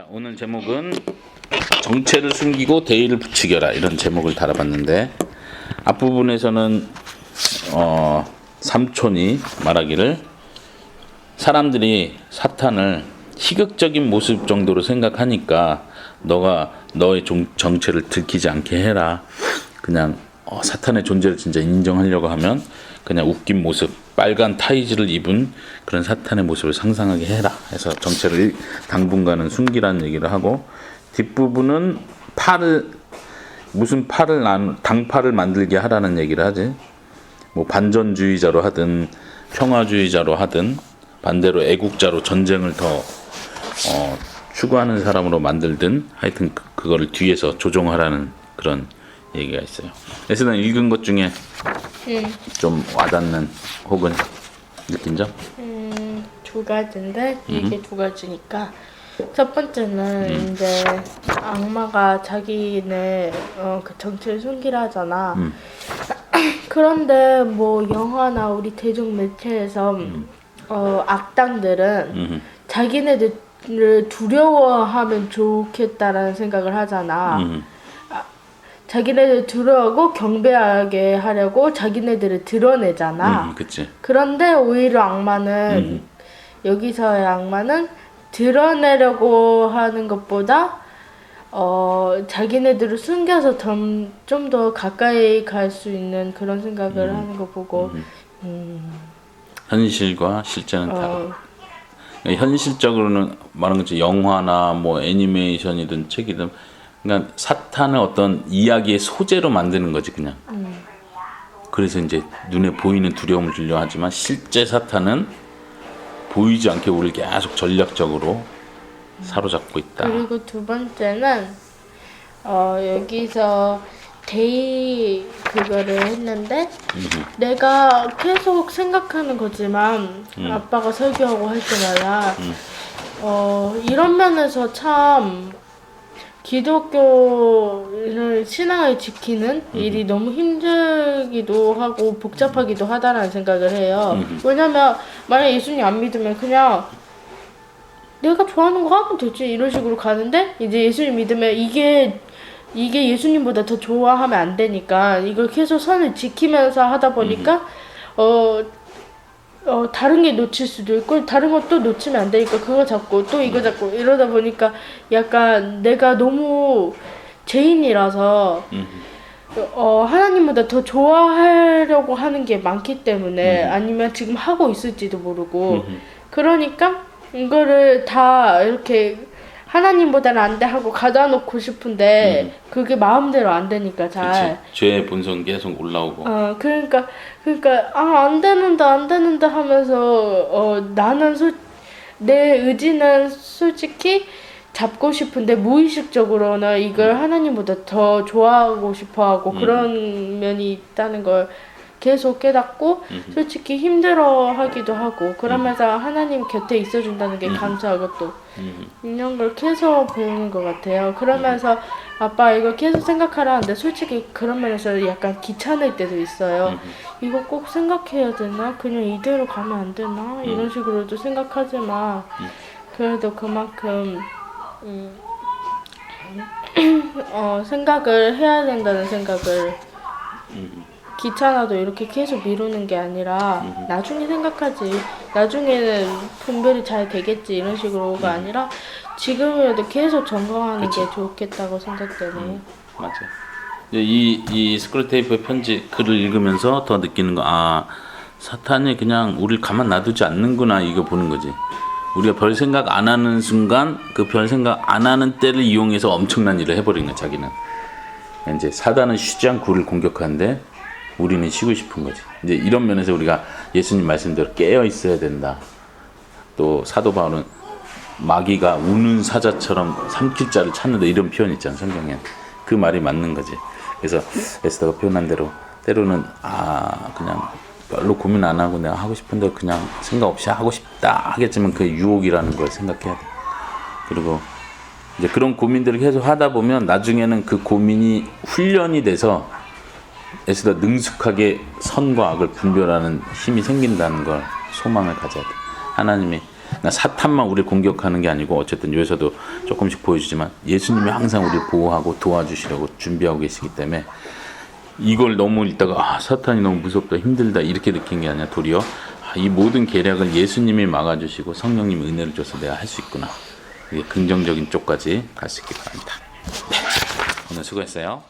자, 오늘 제목은 정체를 숨기고 대의를 부추겨라 이런 제목을 달아봤는데 앞부분에서는 어, 삼촌이 말하기를 사람들이 사탄을 희극적인 모습 정도로 생각하니까 너가 너의 종- 정체를 들키지 않게 해라. 그냥 어, 사탄의 존재를 진짜 인정하려고 하면 그냥 웃긴 모습, 빨간 타이즈를 입은 그런 사탄의 모습을 상상하게 해라. 해서 정체를 당분간은 숨기라는 얘기를 하고 뒷부분은 팔을 무슨 팔을 난 당팔을 만들게 하라는 얘기를 하지. 뭐 반전주의자로 하든 평화주의자로 하든 반대로 애국자로 전쟁을 더 어, 추구하는 사람으로 만들든 하여튼 그, 그거를 뒤에서 조종하라는 그런 얘기가 있어요. 난 읽은 것 중에 좀 와닿는 혹은 느낀 점? 음, 두 가지인데 이게 두 가지니까 첫 번째는 이제 악마가 자기네 어, 그 정체를 숨기라 하잖아. 그런데 뭐 영화나 우리 대중 매체에서 어, 악당들은 음, 자기네들을 두려워하면 좋겠다라는 생각을 하잖아. 음, 자기네들 두려워하고 경배하게 하려고 자기네들을 드러내잖아. 음, 그치. 그런데 오히려 악마는 여기서의 악마는 드러내려고 하는 것보다 어 자기네들을 숨겨서 좀 더 가까이 갈 수 있는 그런 생각을 하는 거 보고 현실과 실제는 다르. 어, 현실적으로는 말하는 것처럼 영화나 뭐 애니메이션이든 책이든 그러니까 사탄을 어떤 이야기의 소재로 만드는 거지 그냥. 그래서 이제 눈에 보이는 두려움을 주려 하지만 실제 사탄은 보이지 않게 우리를 계속 전략적으로 사로잡고 있다. 그리고 두 번째는 어 여기서 데이 그거를 했는데 내가 계속 생각하는 거지만 아빠가 설교하고 할 때마다 어 이런 면에서 참 기독교를 신앙을 지키는 일이 너무 힘들기도 하고 복잡하기도 하다라는 생각을 해요. 왜냐면 만약 예수님 안 믿으면 그냥 내가 좋아하는 거 하면 되지 이런 식으로 가는데 이제 예수님 믿으면 이게 이게 예수님보다 더 좋아하면 안 되니까 이걸 계속 선을 지키면서 하다 보니까 어, 어 다른 게 놓칠 수도 있고 다른 것도 놓치면 안 되니까 그거 잡고 또 이거 잡고 이러다 보니까 약간 내가 너무 죄인이라서 어, 하나님보다 더 좋아하려고 하는 게 많기 때문에 아니면 지금 하고 있을지도 모르고 그러니까 이거를 다 이렇게 하나님보다는 안 돼 하고 가다 놓고 싶은데 그게 마음대로 안 되니까 그치? 잘. 죄의 본성 계속 올라오고. 어 그러니까 그러니까 아 안 되는데 안 되는데 하면서 어 나는 소, 내 의지는 솔직히 잡고 싶은데 무의식적으로는 이걸 하나님보다 더 좋아하고 싶어하고 그런 면이 있다는 걸 계속 깨닫고 솔직히 힘들어하기도 하고 그러면서 하나님 곁에 있어준다는 게 감사하고 또 이런 걸 계속 배우는 것 같아요. 그러면서 아빠 이거 계속 생각하라는데 솔직히 그런 면에서 약간 귀찮을 때도 있어요. 이거 꼭 생각해야 되나? 그냥 이대로 가면 안 되나? 이런 식으로도 생각하지만 그래도 그만큼 음, 어, 생각을 해야 된다는 생각을 귀찮아도 이렇게 계속 미루는 게 아니라 나중에 생각하지 나중에는 분별이 잘 되겠지 이런 식으로가 아니라 지금이라도 계속 점검하는 게 좋겠다고 생각되네요. 맞아. 이제 이, 이 스크루테이프 편지 글을 읽으면서 더 느끼는 거, 아, 사탄이 그냥 우리를 가만 놔두지 않는구나, 이거 보는 거지. 우리가 별 생각 안 하는 순간, 그 별 생각 안 하는 때를 이용해서 엄청난 일을 해버리는 거야, 자기는. 이제 사단은 쉬지 않고 우리를 공격하는데, 우리는 쉬고 싶은 거지. 이제 이런 면에서 우리가 예수님 말씀대로 깨어 있어야 된다. 또 사도 바울은 마귀가 우는 사자처럼 삼킬 자를 찾는다 이런 표현 있잖아 성경에 그 말이 맞는 거지 그래서 에스더가 표현한 대로 때로는 아 그냥 별로 고민 안 하고 내가 하고 싶은데 그냥 생각 없이 하고 싶다 하겠지만 그 유혹이라는 걸 생각해야 돼 그리고 이제 그런 고민들을 계속 하다 보면 나중에는 그 고민이 훈련이 돼서 에스더 능숙하게 선과 악을 분별하는 힘이 생긴다는 걸 소망을 가져야 돼. 하나님이 나 사탄만 우리를 공격하는 게 아니고 어쨌든 여기서도 조금씩 보여주지만 예수님이 항상 우리를 보호하고 도와주시려고 준비하고 계시기 때문에 이걸 너무 읽다가 아 사탄이 너무 무섭다 힘들다 이렇게 느낀 게 아니라 도리어. 아, 이 모든 계략을 예수님이 막아주시고 성령님이 은혜를 줘서 내가 할 수 있구나. 이게 긍정적인 쪽까지 갈 수 있길 바랍니다. 네, 오늘 수고했어요